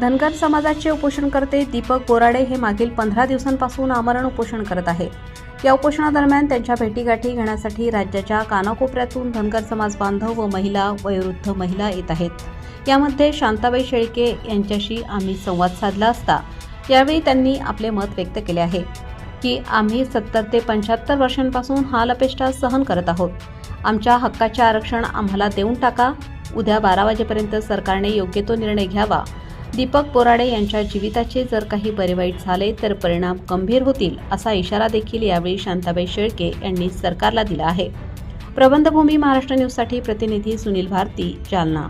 धनगर समाजाचे उपोषणकर्ते दीपक बोराडे हे मागील पंधरा दिवसांपासून आमरण उपोषण करत आहे. या उपोषणादरम्यान त्यांच्या भेटीगाठी घेण्यासाठी राज्याच्या कानाकोपऱ्यातून धनगर समाज बांधव व महिला वयोवृद्ध महिला येत आहेत. यामध्ये शांताबाई शेळके यांच्याशी आम्ही संवाद साधला असता यावेळी त्यांनी आपले मत व्यक्त केले आहे की आम्ही सत्तर ते पंच्याहत्तर वर्षांपासून हा लपेष्टा सहन करत आहोत. आमच्या हक्काचे आरक्षण आम्हाला देऊन टाका. उद्या बारा वाजेपर्यंत सरकारने योग्य तो निर्णय घ्यावा. दीपक बोराडे यांच्या जीविताचे जर काही बरे वाईट झाले तर परिणाम गंभीर होतील असा इशारा देखील यावेळी शांताबाई शेळके यांनी सरकारला दिला आहे. प्रबंधभूमी महाराष्ट्र न्यूजसाठी प्रतिनिधी सुनील भारती जालना.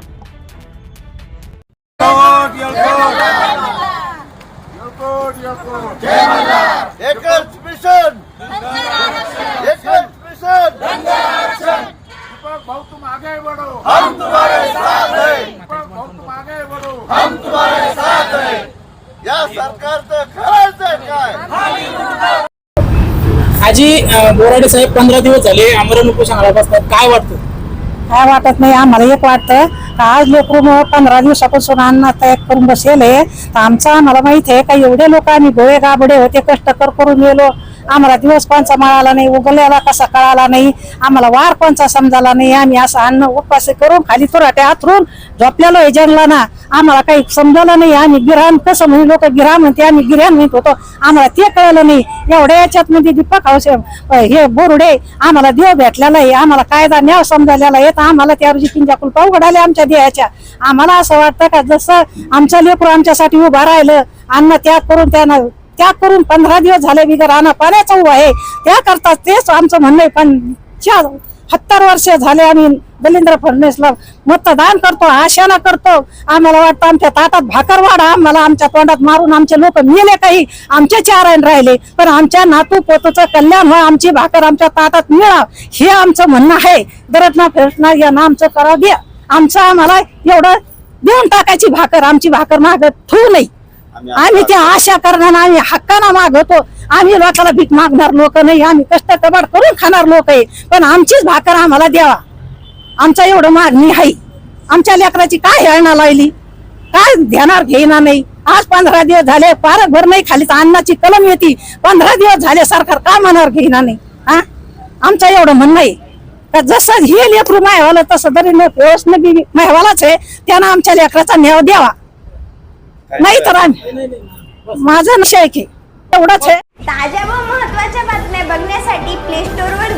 या सरकारचं खरंच काय? आजी बोराडे साहेब पंधरा दिवस झाले आमरण उपोषणाला बसतात. काय वाटतं? काय वाटत नाही आम्हाला एक वाटतं आज लेकरून पंधरा दिवसापासून अन्न तयार करून बसलेले तर आमचं आम्हाला माहिती आहे का एवढे लोक आम्ही गोळे गाबडे होते कष्ट कर करून गेलो. आम्हाला दिवस कोणचा मिळाला नाही उगल्याला कसा कळाला नाही आम्हाला वार कोणचा समजाला नाही आम्ही असं अन्न उपवास करून खाली तुराटे आथरून झोपलेलो आहे जंगला ना आम्हाला काही समजलं नाही आम्ही गिराण कसं म्हणजे लोक गिरा म्हणते आम्ही गिऱ्हाण म्हणत होतो. आम्हाला ते कळलं नाही. एवढ्या याच्यात म्हणजे दीपक हे बोरुडे आम्हाला देव भेटलेला आहे आम्हाला कायदा न्याय समजायला येत आम्हाला त्या रोजी पिंजाकुल पाऊ घडाले आमच्या देहाच्या. आम्हाला असं वाटतं का जसं आमचं लेकरू आमच्यासाठी उभा राहिलं अन्न त्याग करून त्यानं त्याग करून पंधरा दिवस झाले बिगर अन्न पाण्याचा उभं आहे. त्याकरता तेच आमचं म्हणणं आहे पण चार हत्तर वर्ष झाले आम्ही दलिंद्र फडणवीसला मतदान करतो आशाना करतो. आम्हाला वाटतं आमच्या ताटात भाकर वाढा आम्हाला आमच्या तोंडात मारून आमचे लोक मेले काही आमचे चारायण राहिले. पण आमच्या नातू पोतूचं कल्याण व्हा आमची भाकर आमच्या ताटात मिळा हे आमचं म्हणणं आहे. दरटना फिरटना यांना आमचं करा द्या. आमचं आम्हाला एवढं देऊन टाकायची भाकर आमची भाकर मागत ठेवू नाही आम्ही त्या आशा करणार आम्ही हक्काना मागवतो. आम्ही लोकांना भीक मागणार लोक नाही आम्ही कष्ट कबाड करून खाणार लोक आहे. पण आमचीच भाकर आम्हाला द्यावा. आमचा एवढं मागणी आहे. आमच्या लेकराची काय हेळणा लावली? काय ध्यानावर घेणार नाही. आज पंधरा दिवस झाले पारक भर नाही खाली तर अन्नाची कलम येते. पंधरा दिवस झाले सरकार का मनावर घेणार नाही. हा? आमचं एवढं म्हणणं आहे. का जसं हे लेकरू मायवाला तसं तरी व्यवस्थित मायवालाच आहे त्यानं आमच्या लेकराचा न्याय द्यावा. नाही तर आम्ही. माझं नशा आहे की एवढंच आहे. ताज्या व महत्त्वाच्या बातम्या बघण्यासाठी प्ले स्टोअरवर जा